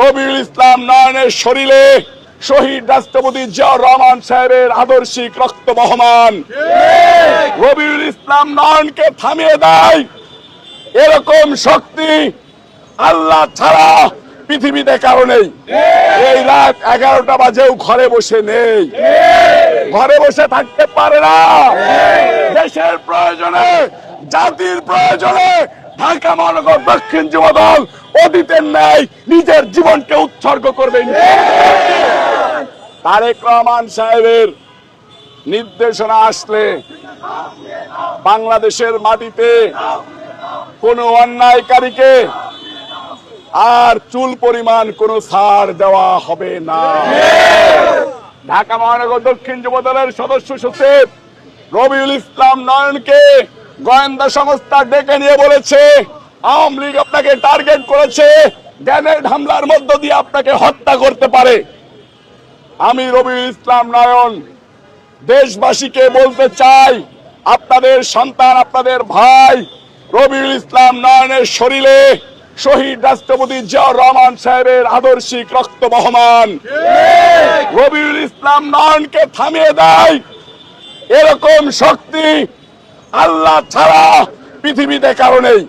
রবিউল ইসলাম নয়নের শরীরে শহীদ রাষ্ট্রপতি জিয়াউর রহমান সাহেবের আদর্শিক রক্ত বহমান। রবিউল ইসলাম নয়নকে থামিয়ে দেয়। এরকম শক্তি আল্লাহ ছাড়া পৃথিবীতে কারও নেই। এই রাত এগারোটা বাজেও ঘরে বসে নেই। ঘরে বসে থাকতে পারে না। দেশের প্রয়োজনে, জাতির প্রয়োজনে ঢাকা মহানগর দক্ষিণ যুবদল অতীতের ন্যায় নিজের জীবনকে উৎসর্গ করবেন তারেক রহমান সাহেবের নির্দেশনা আসলে বাংলাদেশের মাটিতে কোনো অন্যায়কারীকে আর চুল পরিমাণ কোনো ছাড় দেওয়া হবে না। ঢাকা মহানগর দক্ষিণ যুব দলের সদস্য সচিব রবিউল ইসলাম নয়নকে গোয়েন্দা সংস্থা ডেকে নিয়ে বলেছে আওয়ামী লীগ আপনাকে টার্গেট করেছে গ্যানেড হামলার মধ্য দিয়ে আপনাকে হত্যা করতে পারে। আমি রবিউল ইসলাম নয়ন দেশবাসীকে বলতে চাই আপনাদের সন্তান আপনাদের ভাই রবিউল ইসলাম নয়নের শরীরে শহীদ রাষ্ট্রপতি জিয়াউর রহমান সাহেবের আদর্শিক রক্ত বহমান। রবিউল ইসলাম নয়নকে থামিয়ে দেয় এরকম শক্তি আল্লাহ ছাড়া পৃথিবীতে কারণেই